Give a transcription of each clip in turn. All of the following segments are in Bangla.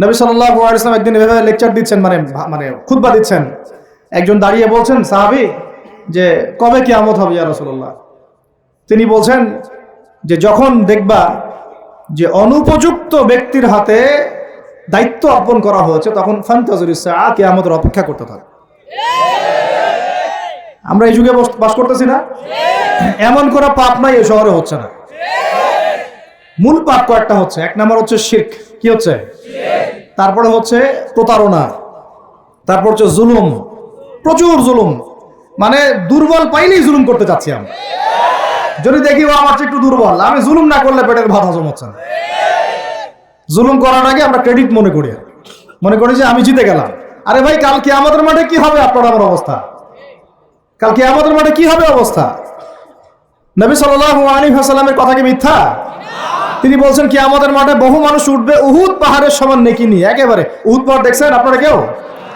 নবী আলাইহি একদিন এভাবে লেকচার দিচ্ছেন মানে মানে খুতবা দিচ্ছেন। একজন দাঁড়িয়ে বলছেন, সাহাবী, যে কবে কিয়ামত হবে ইয়া তিনি বলছেন যে, যখন দেখবা যে অনুপযুক্ত ব্যক্তির হাতে দায়িত্ব অর্পণ করা হয়েছে, তখন ফান্তাজুর ইসা কিয়ামতের অপেক্ষা করতে থাকে। আমরা এই যুগে বাস করতেছি না। এমন করে পাপ নাই এই শহরে হচ্ছে না। মূল পাপ কয়েকটা হচ্ছে। এক নাম্বার হচ্ছে শির্ক। কি হচ্ছে? তারপরে হচ্ছে প্রতারণা। তারপর হচ্ছে জুলুম। প্রচুর জুলুম। মানে দুর্বল পাইলেই জুলুম করতে চাচ্ছি আমরা। যদি দেখি, ও, আমার একটু দুর্বল। আমি জুলুম না করলে পেটের ভাত হজম হচ্ছে না। জুলুম করার আগে আমরা ক্রেডিট মনে করি। মনে করি যে আমি জিতে গেলাম। আরে ভাই কালকে আমাদের মাঠে কি হবে আপনার আমার অবস্থা? কালকে আমাদের মাঠে কি হবে অবস্থা? নবী সাল্লাল্লাহু আলাইহি ওয়াসাল্লামের কথা কি মিথ্যা? তিনি বলছেন কি আমাদের মাঠে বহু মানুষ উঠবে উহুদ পাহাড়ের সমান নেকি নিয়ে। একেবারে উহুদ পাহাড় দেখছেন আপনারা কেউ?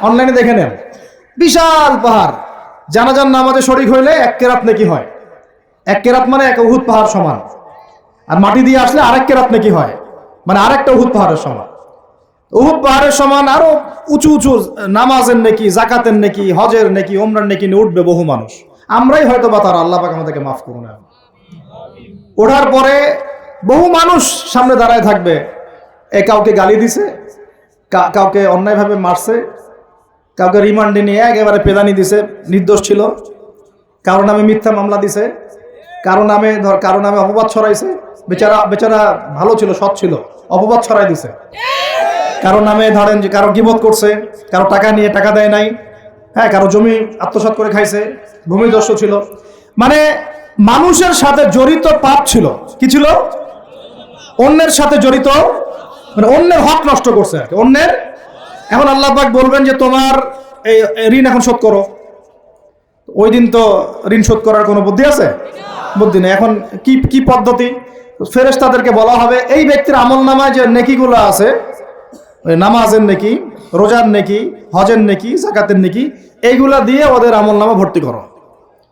অনলাইনে দেখে নেন। বিশাল পাহাড়। জানা জানাজান নামাজে শরিক হইলে এক কেরাত নেকি হয়। এক কেরাত মানে এক উহুদ পাহাড় সমান। আর মাটি দিয়ে আসলে আরেক কেরাত নেকি হয়। মানে আরেকটা উহুদ পাহাড়ের সমান। উহুদ পাহাড়ের সমান আরও উঁচু উঁচু নামাজের নেকি, জাকাতের নেকি, হজের নেকি ওমরার নেকি নিয়ে উঠবে বহু মানুষ। আমরাই হয়তো বা তারা আল্লাহ পাক আমাদেরকে মাফ করুন। ওঠার পরে বহু মানুষ সামনে দাঁড়ায় থাকবে। এ কাউকে গালি দিছে কাউকে অন্যায়ভাবে মারছে, কাউকে রিমান্ডে নিয়ে একেবারে পেদানি দিছে, নির্দোষ ছিল। কারও নামে মিথ্যা মামলা দিছে, কারও নামে ধর, কারও নামে অপবাদ ছড়াইছে, বেচারা বেচারা ভালো ছিল, সৎ ছিল, অপবাদ ছড়াই দিছে। কারও নামে ধরেন যে কারও গিবত করছে, কারও টাকা নিয়ে টাকা দেয় নাই হ্যাঁ কারও জমি আত্মসাৎ করে খাইছে, ভূমিদস্য ছিল। মানে মানুষের সাথে জড়িত পাপ ছিল। কি ছিল? অন্যের সাথে জড়িত মানে অন্যের হক নষ্ট করছে। অন্যের, এখন আল্লাহ বলবেন যে তোমার এই ঋণ এখন শোধ করো। ওই দিন তো ঋণ শোধ করার কোনো বুদ্ধি আছে? বুদ্ধি নেই। এখন কি কি পদ্ধতি? ফেরেস তাদেরকে বলা হবে, এই ব্যক্তির আমল নামায় যে নেকিগুলো আছে নামাজের নেকি, রোজার নেকি, হজের নেকি, জাকাতের নেকি, এইগুলা দিয়ে ওদের আমল নামা ভর্তি করো,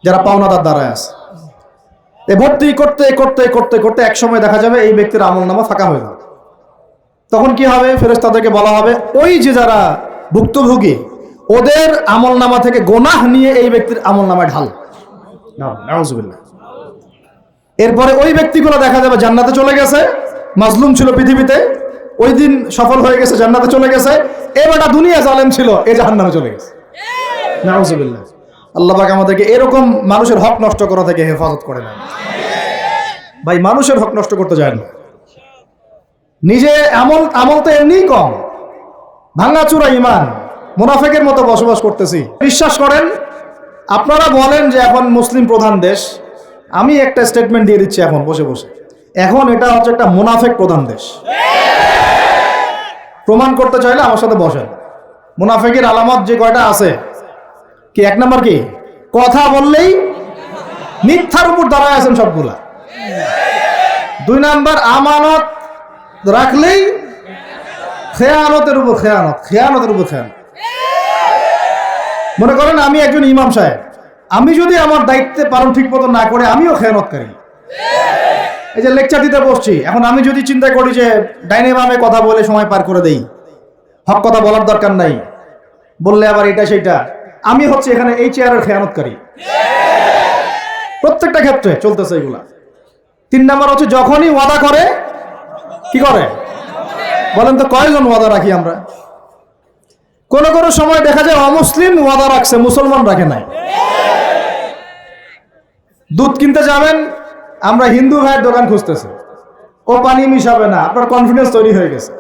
যারা পাওনাদার দ্বারায় আছে। ভর্তি করতে করতে করতে করতে এক সময় দেখা যাবে এই ব্যক্তির আমল নামা ফাঁকা হয়ে যাবে। তখন কি হবে? ফেরেস তাদেরকে বলা হবে, ওই যে যারা ভুক্তভোগী, ওদের আমল নামা থেকে গোনাহ নিয়ে এই ব্যক্তির আমল নামায় ঢাল এরপরে ওই ব্যক্তিগুলো দেখা যাবে জান্নাতে চলে গেছে, মাজলুম ছিল পৃথিবীতে, ওই দিন সফল হয়ে গেছে, জান্নাতে চলে গেছে এবারটা দুনিয়া জালেম ছিল, এ জাহান্নামে চলে গেছে। নাউজুবিল্লাহ। আল্লাহ পাক আমাদেরকে এরকম মানুষের হক নষ্ট করা থেকে হেফাজত করে না ভাই, মানুষের হক নষ্ট করতে যায় না। নিজে আমল আমল তো এমনিই কম। ভাঙাচুরা ইমান, মুনাফেকের মতো বসবাস করতেছি। বিশ্বাস করেন, আপনারা বলেন যে এখন মুসলিম প্রধান দেশ, আমি একটা স্টেটমেন্ট দিয়ে দিচ্ছি এখন, বসে বসে। এখন এটা হচ্ছে একটা মুনাফেক প্রধান দেশ। প্রমাণ করতে চাইলে আমার সাথে বসেন। মুনাফেকের আলামত যে কয়টা আছে কি? এক নম্বর কি? কথা বললেই মিথ্যার উপর দাঁড়ায় আছেন সবগুলা। দুই নাম্বার, আমানত রাখলেই খেয়ানতের উপর খেয়ানত, খেয়ানতের উপর খেয়ানত। মনে করেন, আমি একজন ইমাম সাহেব। আমি যদি আমার দায়িত্বে পালন ঠিক মতো না করে, আমিও খেয়ানতকারী। এই যে লেকচার দিতে বসছি, এখন আমি যদি চিন্তা করি যে ডাইনে বামে কথা বলে সময় পার করে দেই, হক কথা বলার দরকার নাই। বললে আবার এটা সেটা আমি হচ্ছে এখানে এই চেয়ারের খেয়ানতকারী। প্রত্যেকটা ক্ষেত্রে চলতেছে এগুলা। তিন নাম্বার হচ্ছে যখনই ওয়াদা করে, কি করে? বলেন তো কয়জন ওয়াদা রাখি আমরা? কোন কোন সময় দেখা যায় অমুসলিম ওয়াদা রাখছে, মুসলমান রাখে নাই। দুধ কিনতে যাবেন, আমরা হিন্দু ভাইয়ের দোকান খুঁজতেছি। ও পানি মিশাবে না, আপনার কনফিডেন্স তৈরি হয়ে গেছে।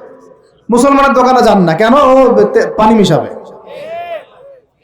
মুসলমানের দোকানে যান না, কেন? ও পানি মিশাবে।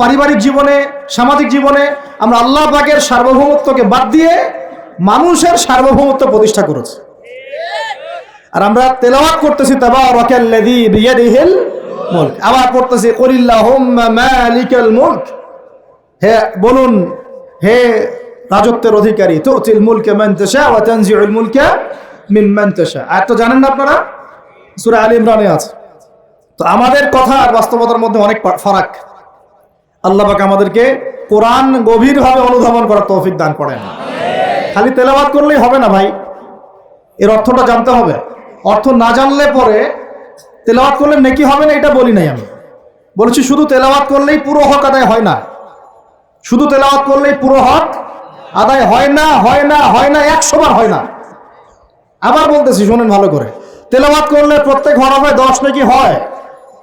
পারিবারিক জীবনে, সামাজিক জীবনে আমরা আল্লাহ পাকের সার্বভৌমত্বকে বাদ দিয়ে মানুষের সার্বভৌমত্ব প্রতিষ্ঠা করেছি। আর আমরা তেলাওয়াত করতেছি তাবা রকেল্লাদি বিয়াদিহিল মুলক। আবার পড়তেছি কলিল্লাহুম্মা মালিকাল মুলক। হে বলুন, হে রাজত্বের অধিকারী, তুতিল মুলকে মান তাশা ওয়া তানজিউল মুলকা মিম্মান তাশা। আর তো জানেন না আপনারা, সূরা আলী ইমরানে আছে। তো আমাদের কথা আর বাস্তবতার মধ্যে অনেক ফারাক। আল্লাহ পাক আমাদেরকে কোরআন গভীরভাবে অনুধাবন করার তৌফিক দান করেন। খালি তেলাওয়াত করলেই হবে না ভাই। এর অর্থটা জানতে হবে। অর্থ না জানলে পরে তেলাওয়াত করলে নেকি হবে না, এটা বলি নাই আমি। বলেছি শুধু তেলাওয়াত করলেই পুরো হক আদায় হয় না। শুধু তেলাওয়াত করলেই পুরো হক আদায় হয় না হয় না হয় না, একশো বার হয় না। আবার বলতেছি, শোনেন ভালো করে। তেলাওয়াত করলে প্রত্যেক হরফে দশ নাকি হয়।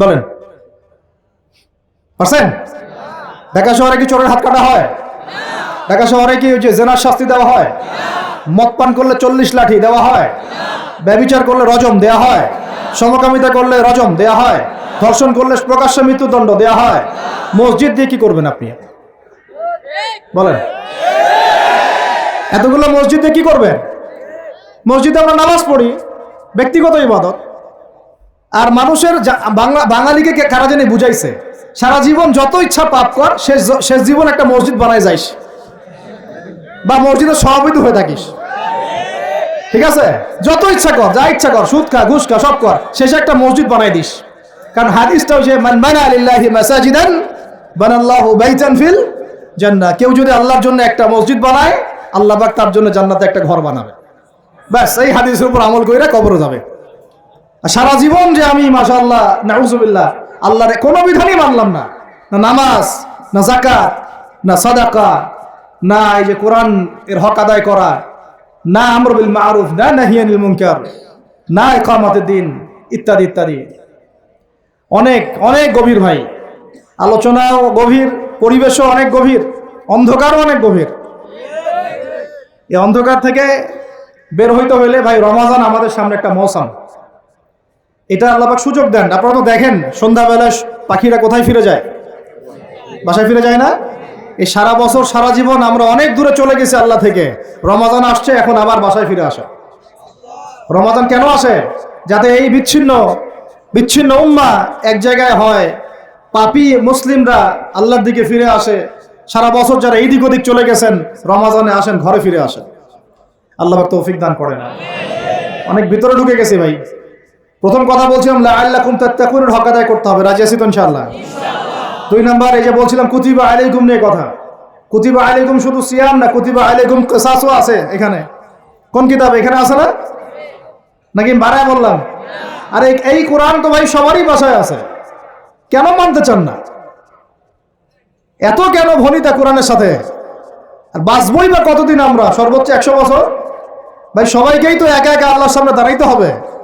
বলেন। পারছেন? ঢাকা শহরে কি চোরের হাত কাটা হয়? ঢাকা শহরে কি যে জেনার শাস্তি দেওয়া হয়? মদ পান করলে চল্লিশ লাঠি দেওয়া হয়? ব্যবিচার করলে রজম দেয়া হয়? সমকামিতা করলে রজম দেয়া হয়? ধর্ষণ করলে প্রকাশ্য মৃত্যুদণ্ড দেয়া হয়? মসজিদ দিয়ে কি করবেন আপনি? বলেন। এতগুলো মসজিদে কি করবেন? মসজিদে আমরা নামাজ পড়ি, ব্যক্তিগত ইবাদত। আর মানুষের বাংলা, বাঙালিকে কারা জানি বুঝাইছে? সারা জীবন যত ইচ্ছা পাপ কর, শেষ শেষ জীবন একটা মসজিদ বানায় যাইস। বা মসজিদের সভাপতি হয়ে থাকিস। ঠিক আছে? যত ইচ্ছা কর, যা ইচ্ছা কর, সুদ খা, ঘুষ খা, সব কর, শেষে একটা মসজিদ বানাই দিস। কারণ হাদিসটা হচ্ছে মান বানা লিল্লাহি মাসাজিদান বানাল্লাহু বাইতান ফিল জান্নাহ। কেউ যদি আল্লাহর জন্য একটা মসজিদ বানায়, আল্লাহ পাক তার জন্য জান্নাতে একটা ঘর বানাবে। ব্যাস, এই হাদিসের উপর আমল কইরা কবরে যাবে। সারা জীবন যে আমি, মাশাআল্লাহ, নাউজুবিল্লাহ, আল্লাহর কোনো বিধানই মানলাম না। না নামাজ, না জাকাত না সাদাকা, না এই যে কোরআন এর হক আদায় করা, না আমর বিল মারুফ, না নাহিয়ানিল মুনকার, না ইকামাতের দিন, ইত্যাদি ইত্যাদি। অনেক অনেক গভীর ভাই। আলোচনাও গভীর, পরিবেশও অনেক গভীর, অন্ধকারও অনেক গভীর। এই অন্ধকার থেকে বের হইতে হইলে ভাই, রমাজান আমাদের সামনে একটা মৌসাম। এটা আল্লাপাক সুযোগ দেন। আপনারা তো দেখেন, সন্ধ্যাবেলা পাখিরা কোথায় ফিরে যায়? বাসায় ফিরে যায় না? এই সারা বছর, সারা জীবন আমরা অনেক দূরে চলে গেছি আল্লাহ থেকে। রমাজান আসছে, এখন আবার বাসায় ফিরে আসা। রমাজান কেন আসে? যাতে এই বিচ্ছিন্ন বিচ্ছিন্ন উম্মা এক জায়গায় হয়, পাপি মুসলিমরা আল্লাহর দিকে ফিরে আসে। সারা বছর যারা এইদিক ওদিক চলে গেছেন, রমাজানে আসেন, ঘরে ফিরে আসেন। আল্লাহ তৌফিক দান করে না অনেক ভিতরে ঢুকে গেছি ভাই। প্রথম কথা বলছিলাম আল্লাকুম তাত্তাকুনের হক আদায় করতে হবে। রাজি আছি তো ইনশাআল্লাহ? দুই নাম্বার এই যে বলছিলাম কুতিবা আলাইকুম নিয়ে কথা। কুতিবা আলাইকুম শুধু সিয়াম না কুতিবা আলাইকুম কেসাসও আছে এখানে। কোন কিতাব? এখানে আছে না? নাকি বাড়ায় বললাম? আরে এই কোরআন তো ভাই সবারই বাসায় আছে। কেন মানতে চান না? এত কেন ভনিতা কোরআনের সাথে? আর বাঁচবই বা কতদিন আমরা? সর্বোচ্চ একশো বছর? ভাই সবাইকেই তো একা একা আল্লাহর সামনে দাঁড়াইতে হবে।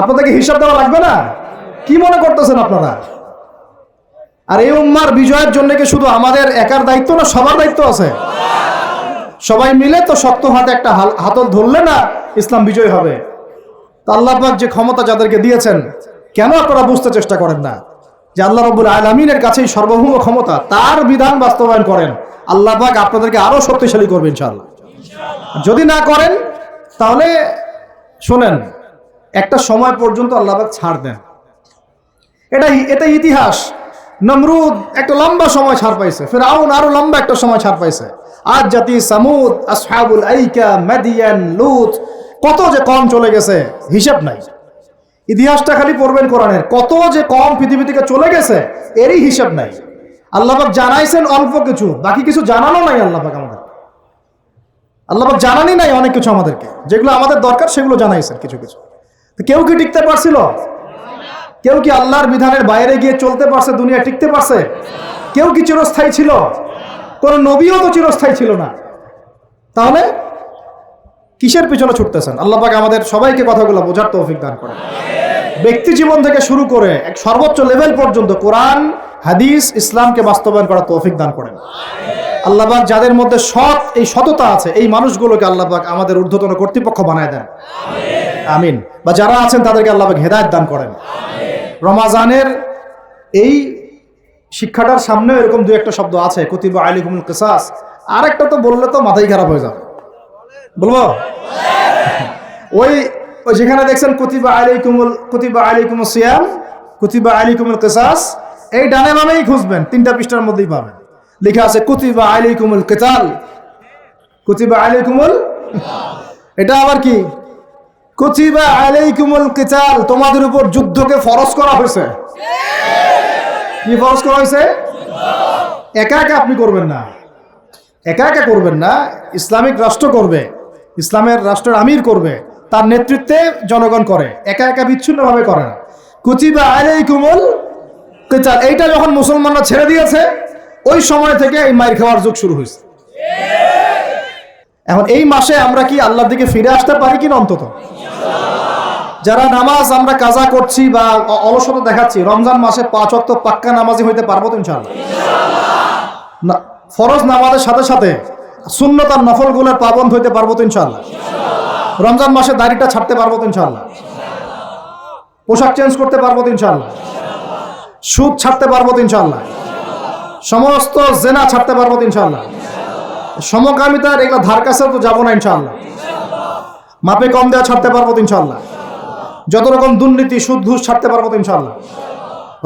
আপনাদেরকে হিসাব দেওয়া লাগবে না? কি মনে করতেছেন আপনারা? আর এই উম্মার বিজয়ের জন্য কি শুধু আমাদের একার দায়িত্ব না, সবার দায়িত্ব আছে? সবাই মিলে তো শক্ত হাতে একটা হাতল ধরলে না ইসলাম বিজয় হবে। তা আল্লাহ পাক যে ক্ষমতা যাদেরকে দিয়েছেন, কেন আপনারা বুঝতে চেষ্টা করেন না? যে আল্লাহ রব্বুল আলমিনের কাছেই সর্বভৌম ক্ষমতা, তার বিধান বাস্তবায়ন করেন। আল্লাহ পাক আপনাদেরকে আরও শক্তিশালী করবে ইনশাআল্লাহ। যদি না করেন, তাহলে শোনেন একটা সময় পর্যন্ত আল্লাহবাক ছাড় দেন। এটা এটা ইতিহাস। নমরুদ একটা লম্বা সময় ছাড় পাইছে। ফেরাউন আরও লম্বা একটা সময় ছাড় পাইছে। আজ জাতি সামুদ, আসহাবুল আইকা কত যে কম চলে গেছে, হিসাব নাই। ইতিহাসটা খালি পড়বেন কোরআনের। কত যে কম পৃথিবী থেকে চলে গেছে, এরই হিসাব নাই। আল্লাহবাক জানাইছেন অল্প কিছু, বাকি কিছু জানানো নাই আল্লাহবাক আমাদের। আল্লাহবাক জানানি নাই অনেক কিছু আমাদেরকে। যেগুলো আমাদের দরকার, সেগুলো জানাইছেন কিছু কিছু। কেউ কি টিকতে পারছিল? কেউ কি আল্লাহর বিধানের বাইরে গিয়ে চলতে পারছে, দুনিয়া টিকতে পারছে? কেউ কি চিরস্থায়ী ছিল? কোন নবীও তো চিরস্থায়ী ছিল না। তাহলে কিসের পিছনে ছুটতেছেন? আল্লাহ পাক আমাদের সবাইকে কথাগুলো বোঝার তৌফিক দান করেন। ব্যক্তি জীবন থেকে শুরু করে এক সর্বোচ্চ লেভেল পর্যন্ত কোরআন, হাদিস, ইসলামকে বাস্তবায়ন করার তৌফিক দান করেন। আল্লাহ পাক যাদের মধ্যে সৎ, এই সততা আছে, এই মানুষগুলোকে আল্লাহ পাক আমাদের ঊর্ধ্বতন কর্তৃপক্ষ বানায় দেন। আমিন। বা যারা আছেন তাদেরকে আল্লাহ হেদায়ত দান করেন। রমাজানের এই শিক্ষাটার সামনে এরকম দু একটা শব্দ আছে কুতিবা আলিকুমুল কিসাস। আর একটা তো বললে তো মাথাই খারাপ হয়ে যাবে। বলব? ওই ওই যেখানে দেখছেন কুতিবা আলাইকুমুল কুতিবা আলাইকুমুল সিয়াম কুতিবা আলাইকুমুল কেসাস। এই ডানে বামেই খুঁজবেন তিনটা পৃষ্ঠার মধ্যেই পাবেন। লেখা আছে কুতিবা আলাইকুমুল কেতাল। কুতিবা আলাইকুমুল এটা আবার কি? কুতিবা আলাইকুমুল কিতাল, তোমাদের উপর যুদ্ধকে ফরজ করা হয়েছে। কি ফরজ করা হয়েছে? একা একা আপনি করবেন না। একা একা করবেন না, ইসলামিক রাষ্ট্র করবে, ইসলামের রাষ্ট্রের আমির করবে, তার নেতৃত্বে জনগণ করে, একা একা বিচ্ছিন্নভাবে করে না। কুচিবা আলাইকুমুল কিতাল, এইটা যখন মুসলমানরা ছেড়ে দিয়েছে, ওই সময় থেকে এই মাইর খাওয়ার যুগ শুরু হয়েছে। এখন এই মাসে আমরা কি আল্লাহর দিকে ফিরে আসতে পারি কিনা অন্তত? যারা নামাজ আমরা কাজা করছি বা অলসতা দেখাচ্ছি, রমজান মাসে পাঁচ অক্ত পাক্কা নামাজি হইতে পারব তো ইনশাআল্লাহ? না, ফরজ নামাজের সাথে সাথে শূন্যত আর নফলগুলোর পাবন্ধ হইতে পারব তো ইনশাআল্লাহ। রমজান মাসে দাড়িটা ছাড়তে পারব তো ইনশাআল্লাহ। পোশাক চেঞ্জ করতে পারব তো ইনশাআল্লাহ। সুদ ছাড়তে পারব তো ইনশাআল্লাহ। সমস্ত জেনা ছাড়তে পারব তো ইনশাআল্লাহ। সমকামিতার এগুলো ধার কাছে তো যাব না ইনশাল্লাহ মাপে কম দেওয়া ছাড়তে পারব তো, ইনশাআল্লাহ। যত রকম দুর্নীতি সুদ ঘুষ ছাড়তে পারব তো, ইনশাআল্লাহ।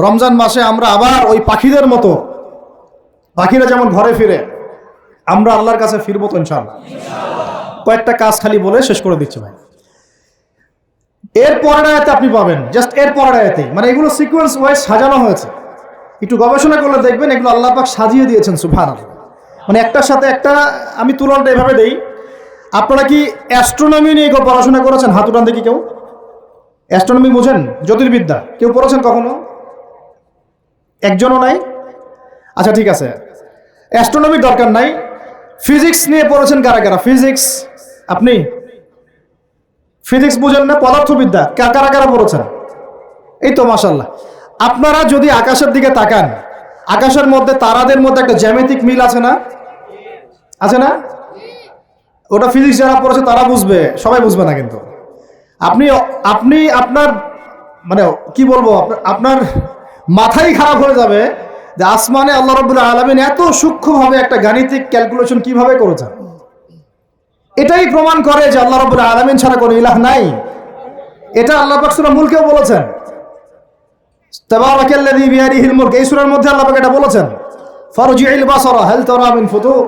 রমজান মাসে আমরা আবার ওই পাখিদের মতো, পাখিরা যেমন ঘরে ফিরে, আমরা আল্লাহর কাছে ফিরবো তো, ইনশাআল্লাহ। কয়েকটা কাজ খালি বলে শেষ করে দিচ্ছি ভাই। এর পরের আয়াতে আপনি পাবেন, জাস্ট এর পরের আয়াতেই। মানে এগুলো সিকোয়েন্স ওয়াইজ সাজানো হয়েছে। একটু গবেষণা করলে দেখবেন এগুলো আল্লাহ পাক সাজিয়ে দিয়েছেন সুফান মানে একটার সাথে একটা আমি তুলনাটা এভাবে দেই। আপনারা কি অ্যাস্ট্রোনমি নিয়ে কেউ পড়াশোনা করেছেন? হাত উঠান দেখি কেউ। অ্যাস্ট্রোনমি বোঝেন? জ্যোতির্বিদ্যা। কেউ পড়েছেন কখনো? একজনও নাই? আচ্ছা ঠিক আছে। অ্যাস্ট্রোনমির দরকার নাই। ফিজিক্স নিয়ে পড়েছেন কারা কারা? ফিজিক্স আপনি? ফিজিক্স বুঝেন না, পদার্থবিদ্যা। কারা কারা পড়েছেন? এই তো মাসাল্লাহ আপনারা যদি আকাশের দিকে তাকান আকাশের মধ্যে তারাদের মধ্যে একটা জ্যামিতিক মিল আছে না? আছে না? ওটা ফিজিক্স যারা পড়েছে তারা বুঝবে, সবাই বুঝবে না কিন্তু। আপনি আপনি আপনার মানে কি বলব, আপনার- মাথাই খারাপ হয়ে যাবে যে আসমানে আল্লাহ রবুল্লাহ আলমিন এত সূক্ষ্মভাবে একটা গাণিতিক ক্যালকুলেশন কীভাবে করেছেন? এটাই প্রমাণ করে যে আল্লাহ রবুল্লাহ আলমিন ছাড়া কোনো ইলাহ নাই। এটা আল্লাহ পাকসুরা মূলকেও বলেছেন। তাবারাকাল্লাযী বিয়াদিহিল মুলক এই সূরার মধ্যে আল্লাহ পাক এটা বলেছেন ফারজি'িল বাসারা হাল তারা মিন ফুতুর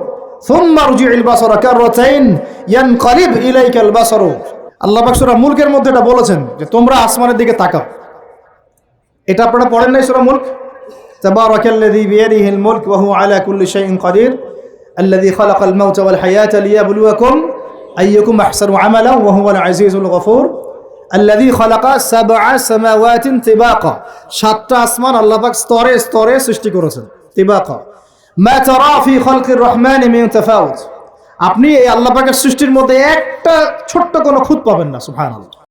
থুম্মা রজি'িল বাসারা কাররাতাইন ইয়ানকালিব ইলাইকাল বাসারু আল্লাহ পাক সূরা মুলকের মধ্যে এটা বলেছেন যে তোমরা আসমানের দিকে তাকাও এটা আপনারা পড়েন নাই সূরা মুলক তাবারাকাল্লাযী বিয়াদিহিল মুলক ওয়া হুয়া আলা কুল্লি শাইইন কাদির الذي خلق الموت والحياة ليبلوكم أيكم أحسن عملا وهو العزيز الغفور আল্লাদি খলাকা সাবা সামাওয়াতিন তিবাকা। সাতটা আসমান আল্লাপাক স্তরে স্তরে সৃষ্টি করেছেন, তিবাকা। মা তারা ফি খলকির রহমান মিন তাফাউত। আপনি এই আল্লাহ সৃষ্টির মধ্যে একটা ছোট্ট কোনো খুঁত পাবেন না, সুবহানাল্লাহ।